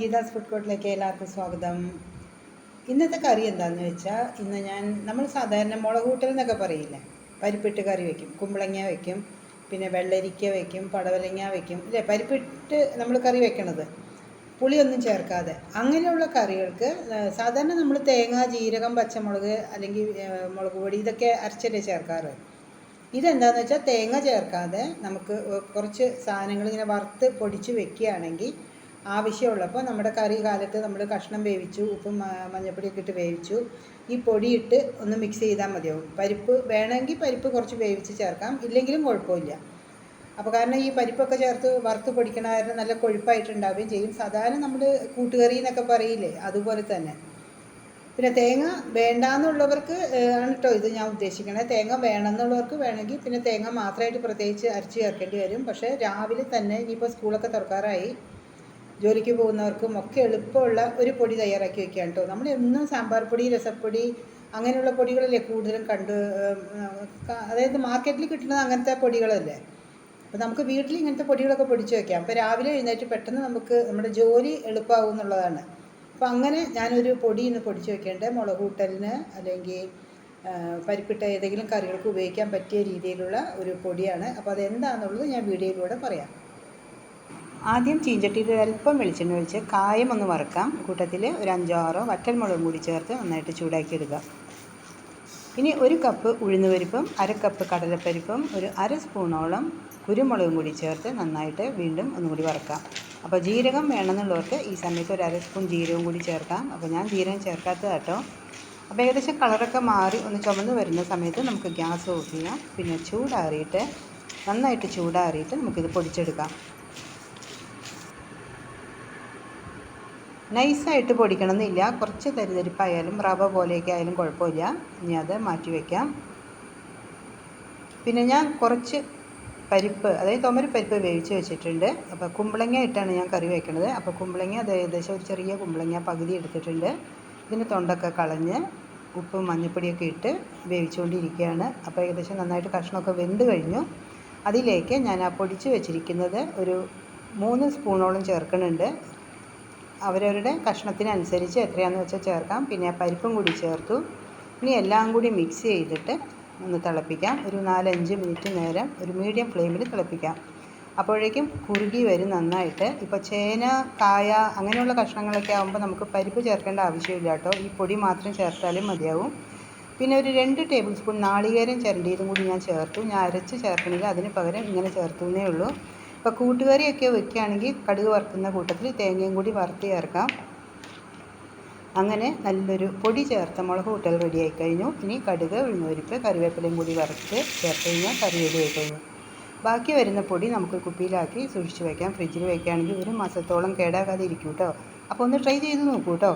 Geetha's food കോർട്ടിലേക്ക് എല്ലാവർക്കും സ്വാഗതം. ഇന്നത്തെ കറി എന്താണെന്ന് വെച്ചാൽ ഇന്ന് ഞാൻ നമ്മൾ സാധാരണ മുളക് കൂട്ടൽ എന്നൊക്കെ പറയില്ലേ? പരിപ്പിട്ട് കറി വയ്ക്കും കുമ്പളങ്ങ വയ്ക്കും പിന്നെ വെള്ളരിക്ക വയ്ക്കും പടവലങ്ങ വയ്ക്കും അല്ലേ പരിപ്പിട്ട് നമ്മൾ കറി വെക്കണത്. പുളിയൊന്നും ചേർക്കാതെ. അങ്ങനെയുള്ള കറികൾക്ക് സാധാരണ നമ്മൾ തേങ്ങ ജീരകം പച്ചമുളക് അല്ലെങ്കിൽ മുളക് പൊടി ഇതൊക്കെ അരച്ചല്ലേ ചേർക്കാറ്. ഇതെന്താണെന്ന് വെച്ചാൽ തേങ്ങ ചേർക്കാതെ നമുക്ക് കുറച്ച് സാധനങ്ങൾ ഇങ്ങനെ വറുത്ത് പൊടിച്ച് വെക്കുകയാണെങ്കിൽ ആവശ്യമുള്ളപ്പോൾ നമ്മുടെ കറി കാലത്ത് നമ്മൾ കഷ്ണം വേവിച്ചു ഉപ്പും മഞ്ഞപ്പൊടിയൊക്കെ ഇട്ട് വേവിച്ചു. ഈ പൊടിയിട്ട് ഒന്ന് മിക്സ് ചെയ്താൽ മതിയാവും. പരിപ്പ് വേണമെങ്കിൽ പരിപ്പ് കുറച്ച് വേവിച്ച് ചേർക്കാം. ഇല്ലെങ്കിലും കുഴപ്പമില്ല. അപ്പോൾ കാരണം ഈ പരിപ്പൊക്കെ ചേർത്ത് വറുത്ത് പൊടിക്കണ കാരണം നല്ല കൊഴുപ്പായിട്ടുണ്ടാവുകയും ചെയ്യും. സാധാരണ നമ്മൾ കൂട്ടുകറി എന്നൊക്കെ പറയില്ലേ അതുപോലെ തന്നെ. പിന്നെ തേങ്ങ വേണ്ടാന്നുള്ളവർക്ക് ആണ് കേട്ടോ ഇത് ഞാൻ ഉദ്ദേശിക്കണത് തേങ്ങ വേണമെന്നുള്ളവർക്ക് വേണമെങ്കിൽ പിന്നെ തേങ്ങ മാത്രമായിട്ട് പ്രത്യേകിച്ച് അരച്ച് ചേർക്കേണ്ടി വരും. പക്ഷേ രാവിലെ തന്നെ ഇനിയിപ്പോൾ സ്കൂളൊക്കെ തുറക്കാറായി. ജോലിക്ക് പോകുന്നവർക്കും ഒക്കെ എളുപ്പമുള്ള ഒരു പൊടി തയ്യാറാക്കി വെക്കുകയാണ് കേട്ടോ. നമ്മൾ എന്നും സാമ്പാർ പൊടി രസപ്പൊടി അങ്ങനെയുള്ള പൊടികളല്ലേ കൂടുതലും കണ്ട് അതായത് മാർക്കറ്റിൽ കിട്ടുന്നത് അങ്ങനത്തെ പൊടികളല്ലേ. അപ്പോൾ നമുക്ക് വീട്ടിൽ ഇങ്ങനത്തെ പൊടികളൊക്കെ പൊടിച്ച് വെക്കാം. അപ്പോൾ രാവിലെ എഴുന്നേറ്റ് പെട്ടെന്ന് നമുക്ക് നമ്മുടെ ജോലി എളുപ്പമാകും എന്നുള്ളതാണ്. അപ്പോൾ അങ്ങനെ ഞാനൊരു പൊടി ഇന്ന് പൊടിച്ച് വെക്കേണ്ടത് മുളക് കൂട്ടലിന് അല്ലെങ്കിൽ പരിപ്പിട്ട ഏതെങ്കിലും കറികൾക്ക് ഉപയോഗിക്കാൻ പറ്റിയ രീതിയിലുള്ള ഒരു പൊടിയാണ്. അപ്പോൾ അതെന്താണെന്നുള്ളത് ഞാൻ വീഡിയോയിലൂടെ പറയാം. ആദ്യം ചീഞ്ചട്ടിയിൽ ഒരല്പം വെളിച്ചെണ്ണ ഒഴിച്ച് കായം ഒന്ന് വറുക്കാം. കൂട്ടത്തിൽ ഒരു അഞ്ചോ ആറോ വറ്റൽമുളകും കൂടി ചേർത്ത് നന്നായിട്ട് ചൂടാക്കി എടുക്കാം ഇനി ഒരു കപ്പ് ഉഴുന്നുപരിപ്പും അര കപ്പ് കടലപ്പരിപ്പും ഒരു അര സ്പൂണോളം കുരുമുളകും കൂടി ചേർത്ത് നന്നായിട്ട് വീണ്ടും ഒന്നുകൂടി വറുക്കാം. അപ്പോൾ ജീരകം വേണമെന്നുള്ളവർക്ക് ഈ സമയത്ത് ഒരു അര സ്പൂൺ ജീരകം കൂടി ചേർക്കാം. അപ്പോൾ ഞാൻ ജീരകം ചേർക്കാത്തത് കേട്ടോ. അപ്പോൾ ഏകദേശം കളറൊക്കെ മാറി ഒന്ന് ചുമന്ന് വരുന്ന സമയത്ത് നമുക്ക് ഗ്യാസ് ഓഫ് ചെയ്യാം. പിന്നെ ചൂടാറിയിട്ട് നന്നായിട്ട് ചൂടാറിയിട്ട് നമുക്കിത് പൊടിച്ചെടുക്കാം. നൈസായിട്ട് പൊടിക്കണമെന്നില്ല. കുറച്ച് തരിതരിപ്പായാലും റവ പോലെയൊക്കെ ആയാലും കുഴപ്പമില്ല. ഇനി അത് മാറ്റി വയ്ക്കാം പിന്നെ ഞാൻ കുറച്ച് പരിപ്പ് അതായത് തൊമര പരിപ്പ് വേവിച്ച് വെച്ചിട്ടുണ്ട്. അപ്പോൾ കുമ്പളങ്ങ ഇട്ടാണ് ഞാൻ കറി വെക്കുന്നത് അപ്പോൾ കുമ്പളങ്ങ അത് ഏകദേശം ഒരു ചെറിയ കുമ്പളങ്ങ പകുതി എടുത്തിട്ടുണ്ട്. ഇതിന് തൊണ്ടൊക്കെ കളഞ്ഞ് ഉപ്പും മഞ്ഞൾപ്പൊടിയൊക്കെ ഇട്ട് വേവിച്ചുകൊണ്ടിരിക്കുകയാണ്. അപ്പോൾ ഏകദേശം നന്നായിട്ട് കഷ്ണമൊക്കെ വെന്ത് കഴിഞ്ഞു. അതിലേക്ക് ഞാൻ ആ പൊടിച്ച് വെച്ചിരിക്കുന്നത് ഒരു മൂന്ന് സ്പൂണോളം ചേർക്കുന്നുണ്ട്. അവരവരുടെ കഷ്ണത്തിനനുസരിച്ച് എത്രയാണെന്ന് വെച്ചാൽ ചേർക്കാം. പിന്നെ പരിപ്പും കൂടി ചേർത്തു. ഇനി എല്ലാം കൂടി മിക്സ് ചെയ്തിട്ട് ഒന്ന് തിളപ്പിക്കാം. ഒരു നാലഞ്ച് മിനിറ്റ് നേരം ഒരു മീഡിയം ഫ്ലെയിമിൽ തിളപ്പിക്കാം. അപ്പോഴേക്കും കുറുകി വരും നന്നായിട്ട്. ഇപ്പോൾ ചേന കായ അങ്ങനെയുള്ള കഷ്ണങ്ങളൊക്കെ ആകുമ്പോൾ നമുക്ക് പരിപ്പ് ചേർക്കേണ്ട ആവശ്യമില്ല കേട്ടോ. ഈ പൊടി മാത്രം ചേർത്താലും മതിയാവും. പിന്നെ ഒരു രണ്ട് ടേബിൾ സ്പൂൺ നാളികേരം ചിരണ്ടിയതും കൂടി ഞാൻ ചേർത്തു. ഞാൻ അരച്ച് ചേർക്കണില്ല. അതിന് പകരം ഇങ്ങനെ ചേർത്തു എന്നേ ഉള്ളൂ. ഇപ്പോൾ കൂട്ടുകറിയൊക്കെ വെക്കുകയാണെങ്കിൽ കടുക് വറുക്കുന്ന കൂട്ടത്തിൽ തേങ്ങയും കൂടി വറുത്ത് ചേർക്കാം. അങ്ങനെ നല്ലൊരു പൊടി ചേർത്ത മുളക് കൂട്ടൽ റെഡിയായി കഴിഞ്ഞു. ഇനി കടുക് ഉഴുന്നുപരിപ്പ് കറിവേപ്പിലയും കൂടി വറുത്ത് ചേർത്ത് കഴിഞ്ഞാൽ കറി റെഡിയായി കഴിഞ്ഞു. ബാക്കി വരുന്ന പൊടി നമുക്ക് കുപ്പിയിലാക്കി സൂക്ഷിച്ച് വയ്ക്കാം ഫ്രിഡ്ജിൽ വയ്ക്കുകയാണെങ്കിൽ ഒരു മാസത്തോളം കേടാകാതെ ഇരിക്കും കേട്ടോ. അപ്പോൾ ഒന്ന് ട്രൈ ചെയ്ത് നോക്കൂ കേട്ടോ.